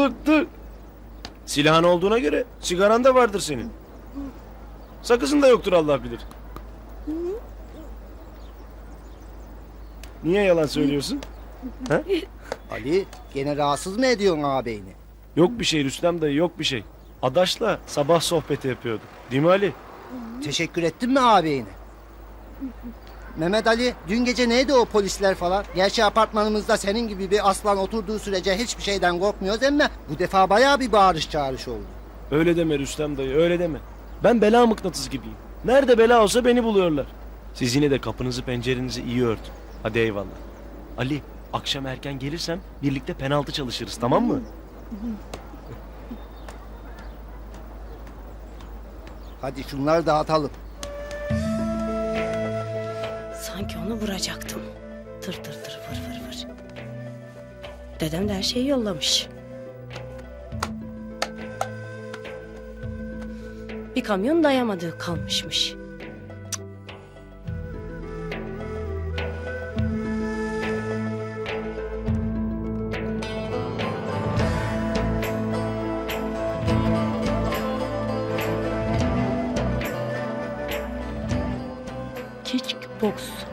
dur dur. Silahın olduğuna göre sigaran da vardır senin. Sakızın da yoktur Allah bilir. Niye yalan söylüyorsun? Ali gene rahatsız mı ediyorsun ağabeyini? Yok bir şey Rüstem dayı yok bir şey. Adaş'la sabah sohbeti yapıyorduk. Değil mi Ali? Teşekkür ettin mi ağabeyine? Mehmet Ali dün gece neydi o polisler falan? Gerçi apartmanımızda senin gibi bir aslan oturduğu sürece hiçbir şeyden korkmuyoruz ama bu defa bayağı bir bağırış çağırış oldu. Öyle deme Rüstem dayı öyle deme. Ben bela mıknatıs gibiyim. Nerede bela olsa beni buluyorlar. Siz yine de kapınızı pencerenizi iyi örtün. Hadi eyvallah. Ali akşam erken gelirsem birlikte penaltı çalışırız tamam mı? Hadi şunları dağıtalım. Sanki onu vuracaktım. Tır tır tır fır fır fır. Dedem de her şeyi yollamış. Bir kamyon dayamadığı kalmışmış. Kickbox. Amca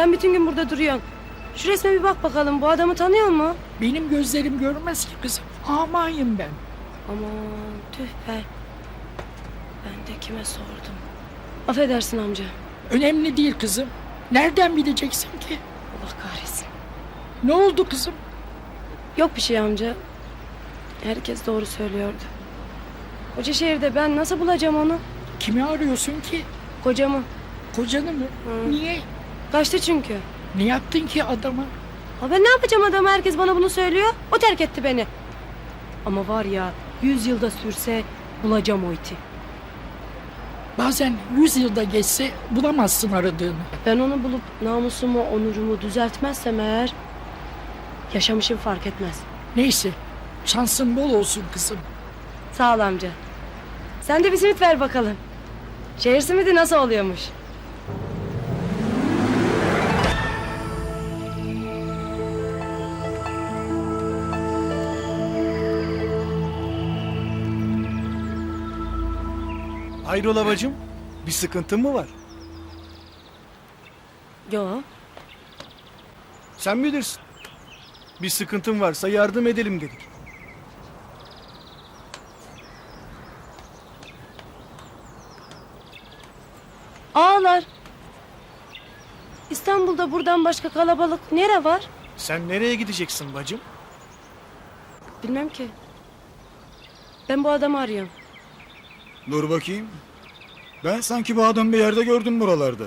sen bütün gün burada duruyorsun. Şu resme bir bak bakalım bu adamı tanıyor mu? Benim gözlerim görmez ki kızım. Amayım ben. Aman tüh be. Ben de kime sordum. Affedersin amca. Önemli değil kızım. Nereden bileceksin ki? Allah kahretsin. Ne oldu kızım? Yok bir şey amca. Herkes doğru söylüyordu. Koca şehirde ben nasıl bulacağım onu? Kimi arıyorsun ki? Kocamı. Kocanı mı? Hı. Niye? Kaçtı çünkü. Ne yaptın ki adama? Ha ben ne yapacağım adam herkes bana bunu söylüyor. O terk etti beni. Ama var ya yüz yılda sürse bulacağım o iti. Bazen yüz yılda geçse bulamazsın aradığını. Ben onu bulup namusumu, onurumu düzeltmezsem eğer yaşamışım fark etmez. Neyse. Şansın bol olsun kızım. Sağ ol amca. Sen de bir simit ver bakalım. Şehir simidi nasıl oluyormuş? Hayrola bacım? Bir sıkıntın mı var? Yo. Sen bilirsin. Bir sıkıntın varsa yardım edelim dedik. Ağlar. İstanbul'da buradan başka kalabalık nere var? Sen nereye gideceksin bacım? Bilmem ki. Ben bu adamı arıyorum. Dur bakayım. Ben sanki bu adamı bir yerde gördüm buralarda.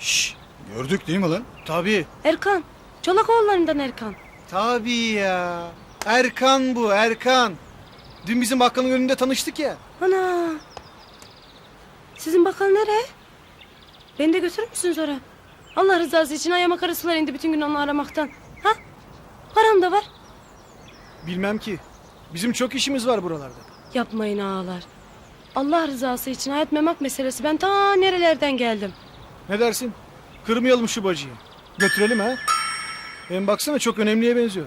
Şşş gördük değil mi lan? Tabii. Erkan. Çolakoğullarından Erkan. Tabii ya. Erkan bu Erkan. Dün bizim bakkalın önünde tanıştık ya. Ana. Sizin bakkal nereye? Beni de götürür müsünüz oraya? Allah rızası için ayağıma karısılar indi bütün gün onu aramaktan. Ha? Param da var. Bilmem ki. Bizim çok işimiz var buralarda. Yapmayın ağalar. Allah rızası için hayat memak meselesi. Ben ta nerelerden geldim. Ne dersin? Kırmayalım şu bacıyı. Götürelim ha. Hem baksana çok önemliye benziyor.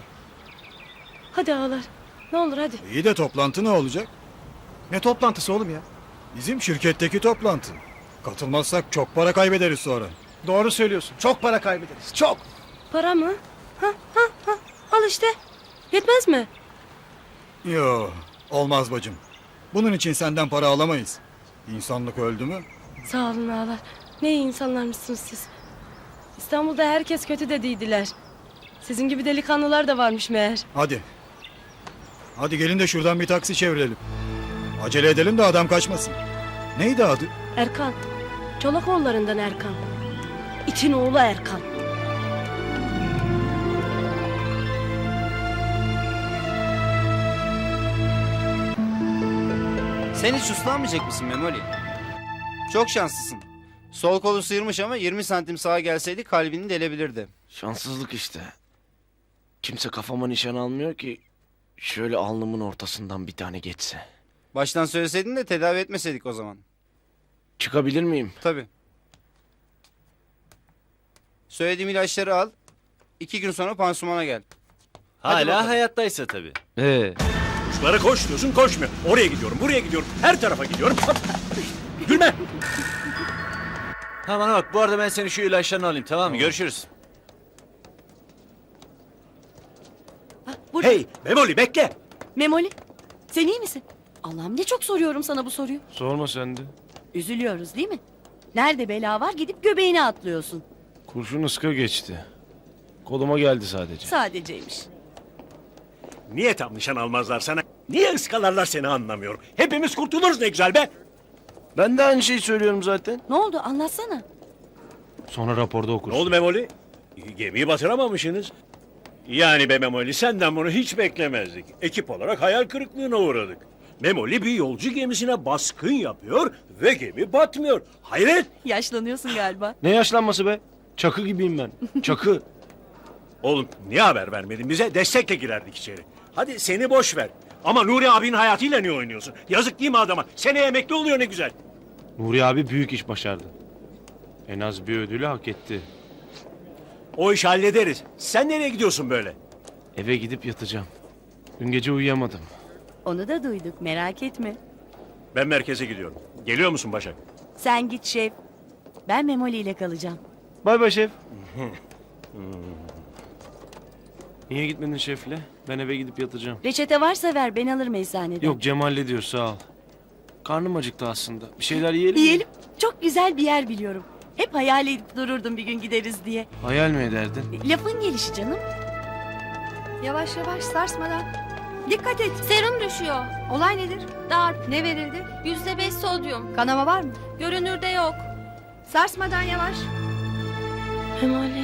Hadi ağalar. Ne olur hadi. İyi de toplantı ne olacak? Ne toplantısı oğlum ya? Bizim şirketteki toplantı. Katılmazsak çok para kaybederiz sonra. Doğru söylüyorsun. Çok para kaybederiz. Çok. Para mı? Ha ha ha. Al işte. Yetmez mi? Yo olmaz bacım. Bunun için senden para alamayız. İnsanlık öldü mü? Sağ olun ağalar. Ne iyi insanlarmışsınız siz. İstanbul'da herkes kötü dediydiler. Sizin gibi delikanlılar da varmış meğer. Hadi. Hadi gelin de şuradan bir taksi çevirelim. Acele edelim de adam kaçmasın. Neydi adı? Erkan. Çolakoğullarından Erkan. İtin oğlu Erkan. Sen hiç uslanmayacak mısın Memoli? Çok şanslısın. Sol kolu sıyırmış ama 20 santim sağa gelseydi kalbini delebilirdi. Şanssızlık işte. Kimse kafama nişan almıyor ki şöyle alnımın ortasından bir tane geçse. Baştan söyleseydin de tedavi etmeseydik o zaman. Çıkabilir miyim? Tabii. Söylediğim ilaçları al. İki gün sonra pansumana gel. Hadi bakalım. hayattaysa tabii. Ee, Kuşlara koş diyorsun koşmuyor. Oraya gidiyorum, buraya gidiyorum. Her tarafa gidiyorum. Gülme. Ha bana bak bu arada ben senin şu ilaçlarını alayım tamam mı? Görüşürüz. Burada. Hey Memoli bekle. Memoli, sen iyi misin? Allah'ım ne çok soruyorum sana bu soruyu. sorma sen de. Üzülüyoruz değil mi? Nerede bela var gidip göbeğine atlıyorsun. Kurşun ıska geçti. Koluma geldi sadece. Sadeceymiş. Niye tam nişan almazlar sana? Niye ıskalarlar seni anlamıyorum. Hepimiz kurtuluruz ne güzel be. Ben de aynı şeyi söylüyorum zaten. Ne oldu anlatsana. Sonra raporda Ne okursun. oldu Memoli? Gemiyi batıramamışsınız. Yani be Memoli senden bunu hiç beklemezdik. Ekip olarak hayal kırıklığına uğradık. Memoli bir yolcu gemisine baskın yapıyor ve gemi batmıyor. Hayret! Yaşlanıyorsun galiba. Ne yaşlanması be? Çakı gibiyim ben. Çakı. Oğlum niye haber vermedin bize? Destekle girerdik içeri. Hadi seni boş ver. Ama Nuri abinin hayatıyla niye oynuyorsun? Yazık değil mi adama? Seneye emekli oluyor ne güzel. Nuri abi büyük iş başardı. En az bir ödülü hak etti. O işi hallederiz. Sen nereye gidiyorsun böyle? Eve gidip yatacağım. Dün gece uyuyamadım. Onu da duyduk merak etme. Ben merkeze gidiyorum. Geliyor musun Başak? Sen git şef. Ben Memoli ile kalacağım. Bay bay şef. Niye gitmedin şefle? Ben eve gidip yatacağım. Reçete varsa ver ben alırım eczaneden. Yok Cem hallediyor sağ ol. Karnım acıktı aslında. Bir şeyler yiyelim mi? Yiyelim. Çok güzel bir yer biliyorum. Hep hayal edip dururdum bir gün gideriz diye. Hayal mi ederdin? Lafın gelişi canım. Yavaş yavaş sarsmadan. Dikkat et. Serum düşüyor. Olay nedir? Darp. Ne verildi? Yüzde beş sodyum. Kanama var mı? Görünürde yok. Sarsmadan yavaş. Memoli.